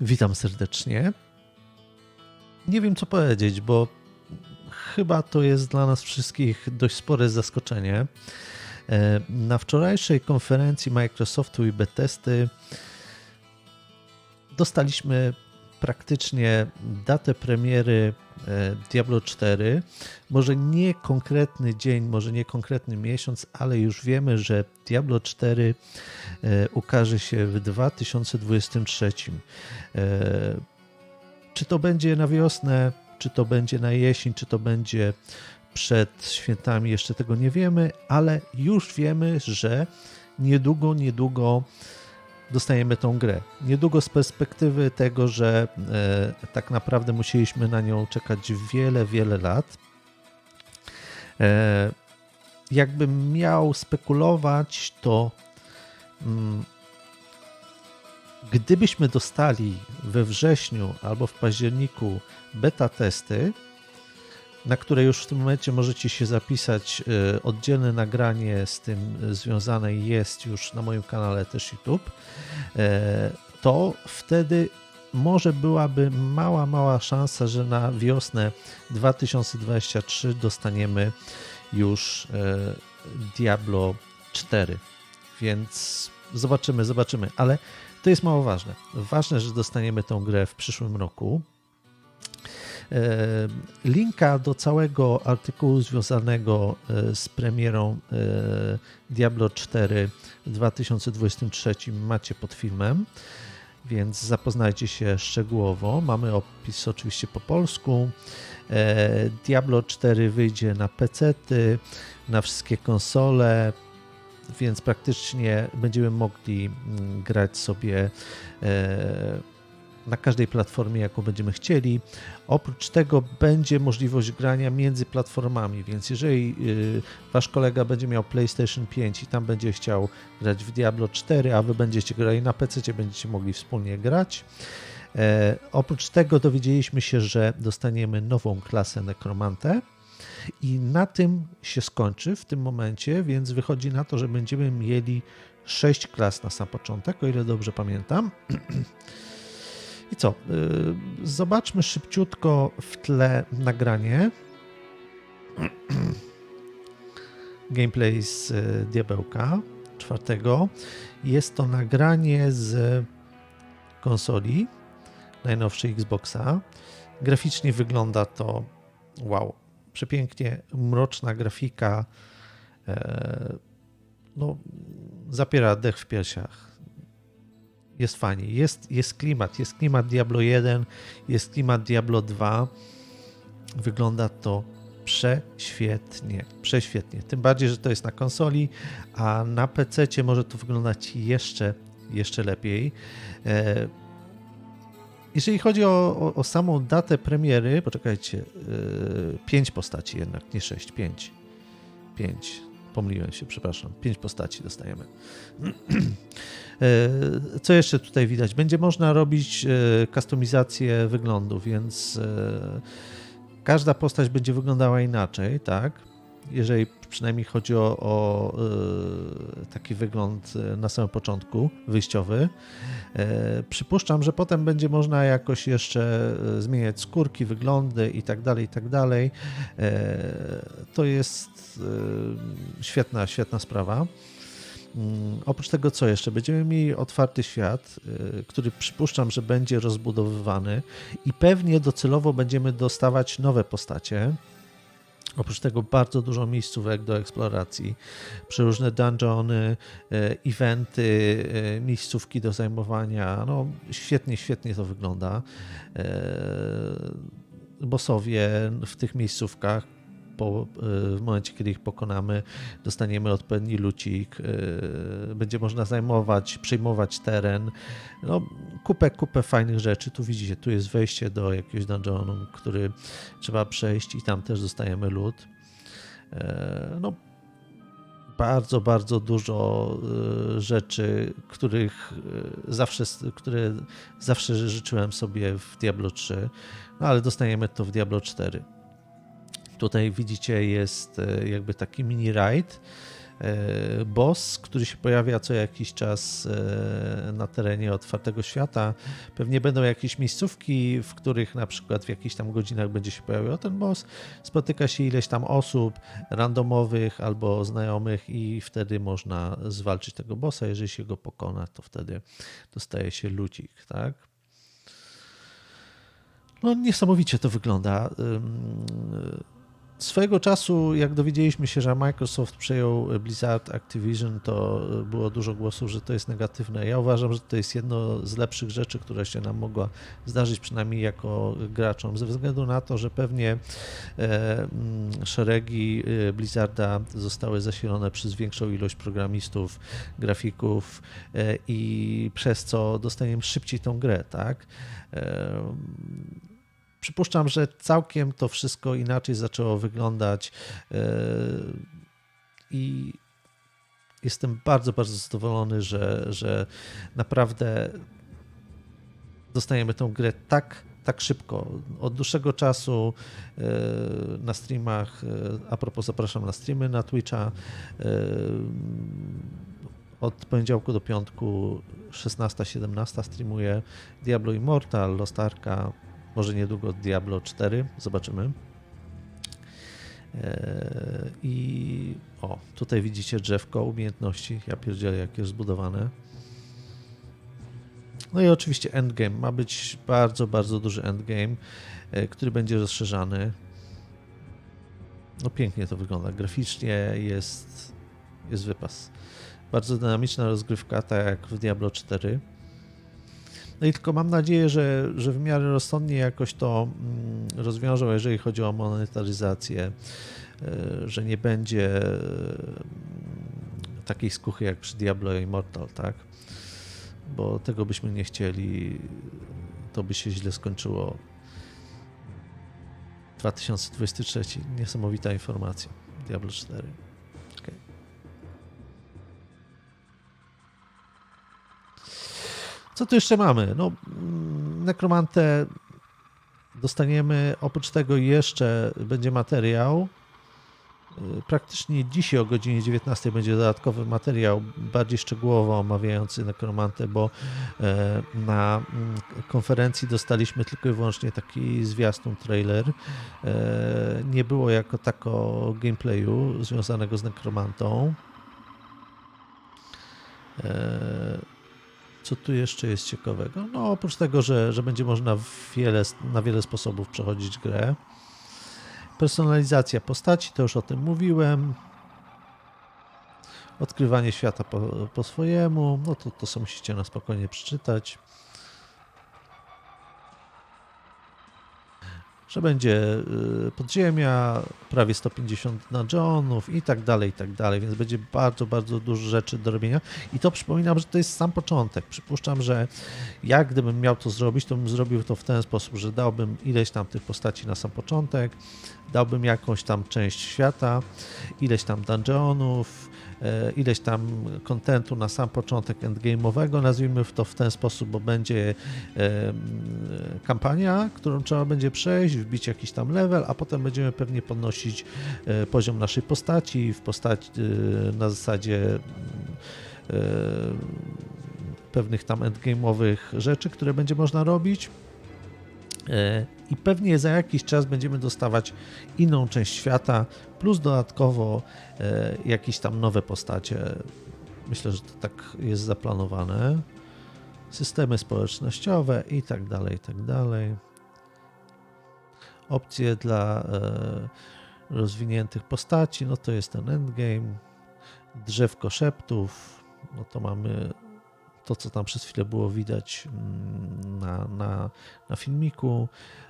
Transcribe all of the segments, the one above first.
Witam serdecznie. Nie wiem co powiedzieć, bo chyba to jest dla nas wszystkich dość spore zaskoczenie. E, Na wczorajszej konferencji Microsoftu i Bethesdy dostaliśmy praktycznie datę premiery e, Diablo 4. Może nie konkretny dzień, może nie konkretny miesiąc, ale już wiemy, że Diablo 4 e, ukaże się w 2023. E, Czy to będzie na wiosnę, czy to będzie na jesień, czy to będzie przed świętami, jeszcze tego nie wiemy, ale już wiemy, że niedługo, niedługo dostajemy tą grę. Niedługo z perspektywy tego, że e, tak naprawdę musieliśmy na nią czekać wiele, wiele lat. E, jakbym miał spekulować, to mm, gdybyśmy dostali we wrześniu albo w październiku beta testy, na które już w tym momencie możecie się zapisać. e, Oddzielne nagranie z tym związane jest już na moim kanale też YouTube. e, To wtedy może byłaby mała, mała szansa, że na wiosnę 2023 dostaniemy już e, Diablo 4. Więc zobaczymy, zobaczymy. Ale to jest mało ważne. Ważne, że dostaniemy tą grę w przyszłym roku. E, Linka do całego artykułu związanego e, z premierą e, Diablo 4 w 2023 macie pod filmem, więc zapoznajcie się szczegółowo. Mamy opis oczywiście po polsku. Diablo 4 wyjdzie na PC, na wszystkie konsole, więc praktycznie będziemy mogli mm, grać sobie na każdej platformie, jaką będziemy chcieli. Oprócz tego będzie możliwość grania między platformami, więc jeżeli y, wasz kolega będzie miał PlayStation 5 i tam będzie chciał grać w Diablo 4, a wy będziecie grali na PC, będziecie mogli wspólnie grać. E, oprócz tego dowiedzieliśmy się, że dostaniemy nową klasę Nekromantę. I na tym się skończy w tym momencie, więc wychodzi na to, że będziemy mieli 6 klas na sam początek, o ile dobrze pamiętam. I co? Yy, Zobaczmy szybciutko w tle nagranie. Gameplay z y, Diabełka czwartego. Jest to nagranie z konsoli najnowszej Xboxa. Graficznie wygląda to wow, przepięknie, mroczna grafika. e, No, zapiera dech w piersiach jest fajnie. Jest, jest klimat, jest klimat Diablo 1, jest klimat Diablo 2. Wygląda to prześwietnie, prześwietnie. Tym bardziej, że to jest na konsoli, a na PC może to wyglądać jeszcze, jeszcze lepiej. E, Jeżeli chodzi o, o, o samą datę premiery, poczekajcie, 5 postaci jednak, nie 6, 5. 5. Pomyliłem się, przepraszam. 5 postaci dostajemy. E, Co jeszcze tutaj widać? Będzie można robić e, kustomizację wyglądu, więc e, każda postać będzie wyglądała inaczej, tak? Jeżeli przynajmniej chodzi o, o e, taki wygląd e, na samym początku, wyjściowy. E, Przypuszczam, że potem będzie można jakoś jeszcze e, zmieniać skórki, wyglądy i tak dalej, i tak dalej. E, To jest e, świetna, świetna sprawa. Mm, Oprócz tego, co jeszcze? Będziemy mieli otwarty świat, y, który przypuszczam, że będzie rozbudowywany i pewnie docelowo będziemy dostawać nowe postacie. Oprócz tego bardzo dużo miejscówek do eksploracji, przeróżne dungeony, y, eventy, y, miejscówki do zajmowania. No, świetnie, świetnie to wygląda. Y, Bossowie w tych miejscówkach po, y, w momencie, kiedy ich pokonamy, dostaniemy odpowiedni lucik, y, będzie można zajmować, przejmować teren. No, kupę, kupę fajnych rzeczy. Tu widzicie, tu jest wejście do jakiegoś dungeonu, który trzeba przejść i tam też dostajemy lód. No, bardzo, bardzo dużo rzeczy, których zawsze, które zawsze życzyłem sobie w Diablo 3, no ale dostajemy to w Diablo 4. Tutaj widzicie jest e, jakby taki mini raid, e, boss, który się pojawia co jakiś czas e, na terenie otwartego świata. Pewnie będą jakieś miejscówki, w których na przykład w jakichś tam godzinach będzie się pojawiał ten boss. Spotyka się ileś tam osób randomowych albo znajomych i wtedy można zwalczyć tego bossa. Jeżeli się go pokona, to wtedy dostaje się ludzik, tak? No niesamowicie to wygląda. Swojego czasu, jak dowiedzieliśmy się, że Microsoft przejął Blizzard Activision, to było dużo głosów, że to jest negatywne. Ja uważam, że to jest jedno z lepszych rzeczy, które się nam mogła zdarzyć, przynajmniej jako graczom, ze względu na to, że pewnie e, mm, szeregi e, Blizzarda zostały zasilone przez większą ilość programistów, grafików e, i przez co dostaniemy szybciej tą grę, tak? Przypuszczam, że całkiem to wszystko inaczej zaczęło wyglądać e, i jestem bardzo, bardzo zadowolony, że, że naprawdę dostajemy tą grę tak, tak szybko. Od dłuższego czasu e, na streamach, e, a propos zapraszam na streamy na Twitcha, od poniedziałku do piątku 16-17 streamuję Diablo Immortal, Lost Arka, może niedługo Diablo 4, zobaczymy. E, I o, tutaj widzicie drzewko umiejętności. Ja pierdzielę, jak jest zbudowane. No i oczywiście endgame. Ma być bardzo, bardzo duży endgame, e, który będzie rozszerzany. No pięknie to wygląda. Graficznie jest, jest wypas. Bardzo dynamiczna rozgrywka, tak jak w Diablo 4. No i tylko mam nadzieję, że, że w miarę rozsądnie jakoś to mm, rozwiążą, jeżeli chodzi o monetaryzację, e, że nie będzie mm, takiej skuchy jak przy Diablo Immortal, tak? Bo tego byśmy nie chcieli, to by się źle skończyło. 2023, niesamowita informacja. Diablo 4. Co tu jeszcze mamy? No, mm, nekromantę dostaniemy. Oprócz tego jeszcze będzie materiał. Y, praktycznie dzisiaj o godzinie 19 będzie dodatkowy materiał bardziej szczegółowo omawiający nekromantę, bo e, na mm, konferencji dostaliśmy tylko i wyłącznie taki zwiastun trailer. E, nie było jako tako gameplayu związanego z nekromantą. Co tu jeszcze jest ciekawego? No oprócz tego, że, że będzie można wiele, na wiele sposobów przechodzić grę. Personalizacja postaci, to już o tym mówiłem. Odkrywanie świata po, po swojemu, no to, to sobie musicie na spokojnie przeczytać. Że będzie y, podziemia, prawie 150 dungeonów i tak dalej, i tak dalej, więc będzie bardzo, bardzo dużo rzeczy do robienia i to przypominam, że to jest sam początek. Przypuszczam, że ja gdybym miał to zrobić, to bym zrobił to w ten sposób, że dałbym ileś tam tych postaci na sam początek, dałbym jakąś tam część świata, ileś tam dungeonów, ileś tam kontentu na sam początek endgame'owego, nazwijmy to w ten sposób, bo będzie e, kampania, którą trzeba będzie przejść, wbić jakiś tam level, a potem będziemy pewnie podnosić e, poziom naszej postaci w postaci na zasadzie pewnych tam endgame'owych rzeczy, które będzie można robić. I pewnie za jakiś czas będziemy dostawać inną część świata, plus dodatkowo e, jakieś tam nowe postacie. Myślę, że to tak jest zaplanowane. Systemy społecznościowe i tak dalej, i tak dalej. Opcje dla e, rozwiniętych postaci, no to jest ten endgame. Drzewko szeptów, no to mamy to, co tam przez chwilę było widać mm, na, na, na filmiku,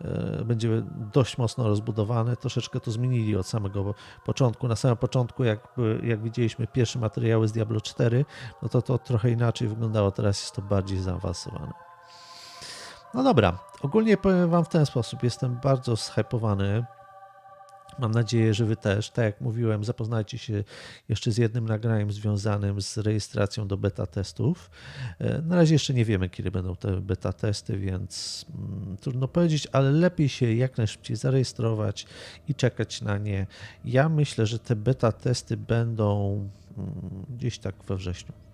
e, będzie dość mocno rozbudowane. Troszeczkę to zmienili od samego początku. Na samym początku, jak, jak widzieliśmy pierwsze materiały z Diablo 4, no to to trochę inaczej wyglądało. Teraz jest to bardziej zaawansowane. No dobra, ogólnie powiem Wam w ten sposób. Jestem bardzo zhypowany Mam nadzieję, że Wy też, tak jak mówiłem, zapoznajcie się jeszcze z jednym nagraniem związanym z rejestracją do beta testów. E, na razie jeszcze nie wiemy, kiedy będą te beta testy, więc mm, trudno powiedzieć, ale lepiej się jak najszybciej zarejestrować i czekać na nie. Ja myślę, że te beta testy będą mm, gdzieś tak we wrześniu.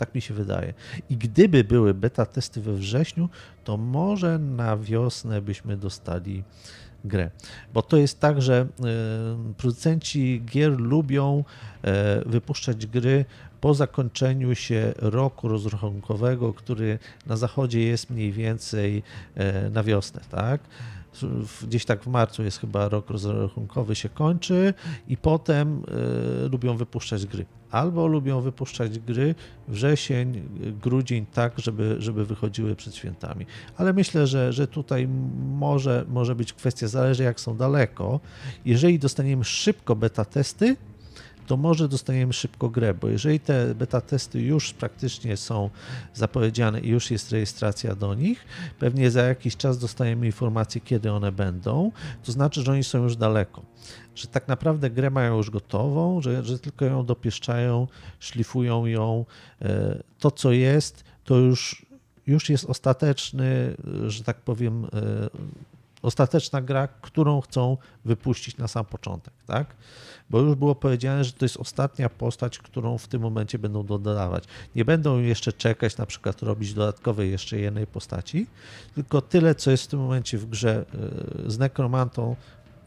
Tak mi się wydaje. I gdyby były beta testy we wrześniu, to może na wiosnę byśmy dostali grę. Bo to jest tak, że y, producenci gier lubią e, wypuszczać gry po zakończeniu się roku rozrachunkowego, który na zachodzie jest mniej więcej e, na wiosnę, tak? Gdzieś tak w marcu jest chyba rok rozrachunkowy się kończy i potem e, lubią wypuszczać gry. Albo lubią wypuszczać gry wrzesień, grudzień, tak, żeby, żeby wychodziły przed świętami. Ale myślę, że, że tutaj może, może być kwestia, zależy jak są daleko. Jeżeli dostaniemy szybko beta testy, to może dostaniemy szybko grę, bo jeżeli te beta testy już praktycznie są zapowiedziane i już jest rejestracja do nich, pewnie za jakiś czas dostajemy informację, kiedy one będą, to znaczy, że oni są już daleko. Że tak naprawdę grę mają już gotową, że, że tylko ją dopieszczają, szlifują ją. E, To, co jest, to już, już jest ostateczny, że tak powiem, e, ostateczna gra, którą chcą wypuścić na sam początek, tak? Bo już było powiedziane, że to jest ostatnia postać, którą w tym momencie będą dodawać. Nie będą jeszcze czekać, na przykład robić dodatkowej jeszcze jednej postaci, tylko tyle, co jest w tym momencie w grze y, z Nekromantą,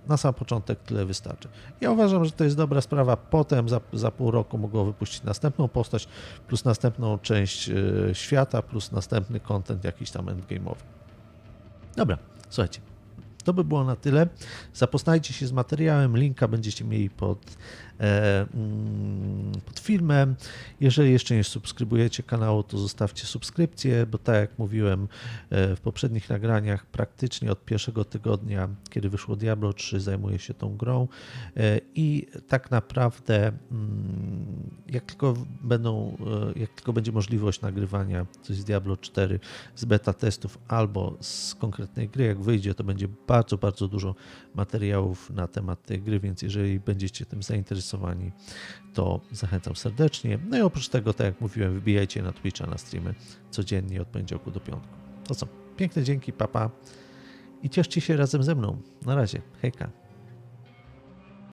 na sam początek tyle wystarczy. Ja uważam, że to jest dobra sprawa. Potem za, za pół roku mogą wypuścić następną postać, plus następną część y, świata, plus następny content jakiś tam endgame'owy. Dobra, słuchajcie. To by było na tyle. Zapoznajcie się z materiałem. Linka będziecie mieli pod, e, mm, pod filmem. Jeżeli jeszcze nie subskrybujecie kanału, to zostawcie subskrypcję, bo tak jak mówiłem e, w poprzednich nagraniach, praktycznie od pierwszego tygodnia, kiedy wyszło Diablo 3, zajmuję się tą grą e, i tak naprawdę mm, jak tylko będą, e, jak tylko będzie możliwość nagrywania coś z Diablo 4 z beta testów albo z konkretnej gry, jak wyjdzie, to będzie bardzo, bardzo dużo materiałów na temat tej gry, więc jeżeli będziecie tym zainteresowani, to zachęcam serdecznie. No i oprócz tego, tak jak mówiłem, wbijajcie na Twitcha, na streamy codziennie od poniedziałku do piątku. To co? Piękne dzięki, papa i cieszcie się razem ze mną. Na razie, hejka.